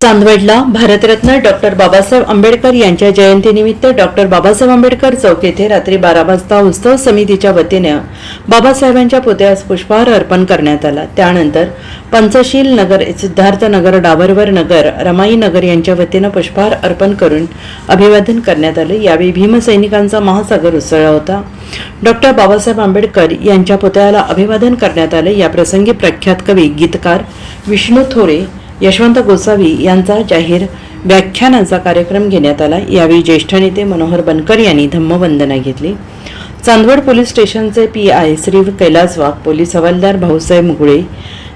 चांदवडला Bharat Ratna doctor Babasaheb Ambedkar यांच्या जयंतीनिमित्त doctor Babasaheb Ambedkar चौक येथे रात्री बारा वाजता उत्सव समितीच्या वतीने बाबासाहेबांच्या पुतळ्यास पुष्पहार अर्पण करण्यात आला. त्यानंतर पंचशील नगर सिद्धार्थ नगर डाबरवर नगर रमाई नगर यांच्या वतीनं पुष्पहार अर्पण करून अभिवादन करण्यात आले. यावेळी भीमसैनिकांचा महासागर उसळला होता. डॉक्टर बाबासाहेब आंबेडकर यांच्या पुतळ्याला अभिवादन करण्यात आले. या प्रसंगी प्रख्यात कवी गीतकार विष्णू थोरे यशवंत गोसावी यांचा जाहीर व्याख्यानाचा कार्यक्रम घेण्यात आला. यावेळी ज्येष्ठ नेते मनोहर बनकर यांनी धम्मवंदना घेतली. चांदवड पोलीस स्टेशनचे P I Shri Kailas Wagh police हवालदार भाऊसाहेब मुगळे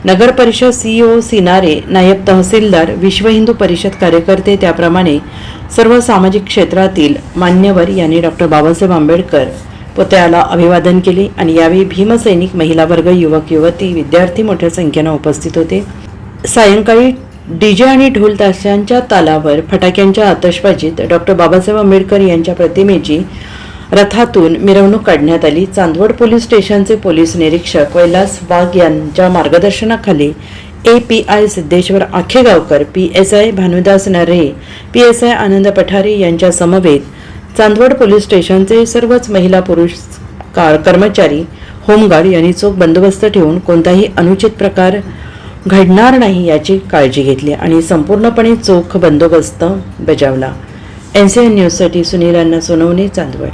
नगर परिषद सीईओ सिनारे नायब तहसीलदार विश्व हिंदू परिषद कार्यकर्ते त्याप्रमाणे सर्व सामाजिक क्षेत्रातील मान्यवर यांनी डॉक्टर बाबासाहेब आंबेडकर पुतळ्याला अभिवादन केले आणि यावेळी भीमसैनिक महिला वर्ग युवक युवती विद्यार्थी मोठ्या संख्येनं उपस्थित होते. सायंकाळी डीजे आणि ढोल ताशांच्या तालावर फटाक्यांच्या आतषबाजीत डॉक्टर बाबासाहेब आंबेडकर यांच्या प्रतिमेची रथातून मिरवणूक काढण्यात आली. चांदवड पोलीस स्टेशनचे पोलीस निरीक्षक कैलास वाघ यांच्या मार्गदर्शनाखाली A P I Siddheshwar Akhegaonkar P S I Bhanudas Nare P S I Anand Pathare यांच्या समवेत चांदवड पोलीस स्टेशनचे सर्वच महिला पुरुष कार कर्मचारी होमगार्ड यांनी चोख बंदोबस्त ठेवून कोणताही अनुचित प्रकार घडणार नाही याची काळजी घेतली आणि संपूर्णपणे चोख बंदोबस्त बजावला. एन सी एन न्यूजसाठी सुनीलांना सोनवणे चांदवड.